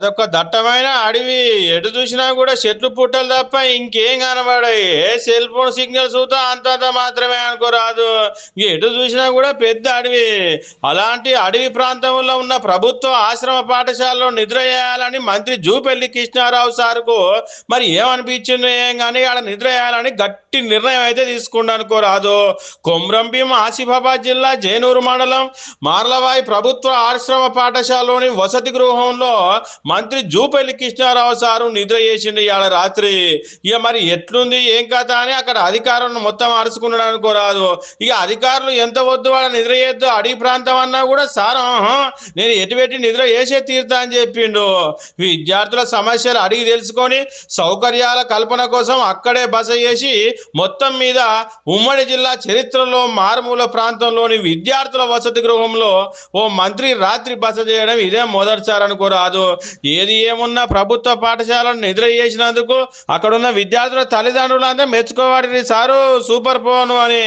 అదొక దట్టమైన అడవి. ఎటు చూసినా కూడా చెట్లు పుట్టలు తప్ప ఇంకేం కనబడాయి ఏ సెల్ ఫోన్ సిగ్నల్ చూతా అంతంత మాత్రమే అనుకోరాదు. ఎటు చూసినా కూడా పెద్ద అడవి. అలాంటి అడవి ప్రాంతంలో ఉన్న ప్రభుత్వ ఆశ్రమ పాఠశాలలో నిద్ర చేయాలని మంత్రి జూపల్లి కృష్ణారావు సార్కు మరి ఏమనిపించింది ఏం కానీ ఆడ నిద్ర చేయాలని గట్టి నిర్ణయం అయితే తీసుకుండా అనుకోరాదు. కొమ్రంభీం ఆసిఫాబాద్ జిల్లా జైనూరు మండలం మార్లవాయి ప్రభుత్వ ఆశ్రమ పాఠశాలలోని వసతి గృహంలో మంత్రి జూపల్లి కృష్ణారావు సారు నిద్ర చేసిండు ఇవాళ రాత్రి. ఇక మరి ఎట్లుంది ఏం కథ అని అక్కడ అధికారులను మొత్తం అరుచుకున్నాడు అనుకోరాదు ఇక అధికారులు ఎంత వద్దు వాళ్ళ నిద్ర చేయొద్దు అడవి ప్రాంతం అన్నా కూడా సార్ ఆహా, నేను ఎటు పెట్టి నిద్ర చేసే తీరుతా అని చెప్పిండు. విద్యార్థుల సమస్యలు అడిగి తెలుసుకొని సౌకర్యాల కల్పన కోసం అక్కడే బస చేసి మొత్తం మీద ఉమ్మడి జిల్లా చరిత్రలో మారుమూల ప్రాంతంలోని విద్యార్థుల వసతి గృహంలో ఓ మంత్రి రాత్రి బస చేయడం ఇదే మొదటిసారి అనుకోరాదు ఏది ఏమున్నా ప్రభుత్వ పాఠశాలను నిద్ర చేసినందుకు అక్కడున్న విద్యార్థుల తల్లిదండ్రులంతా మెచ్చుకోవాడి సారు సూపర్ ఫోన్ అని.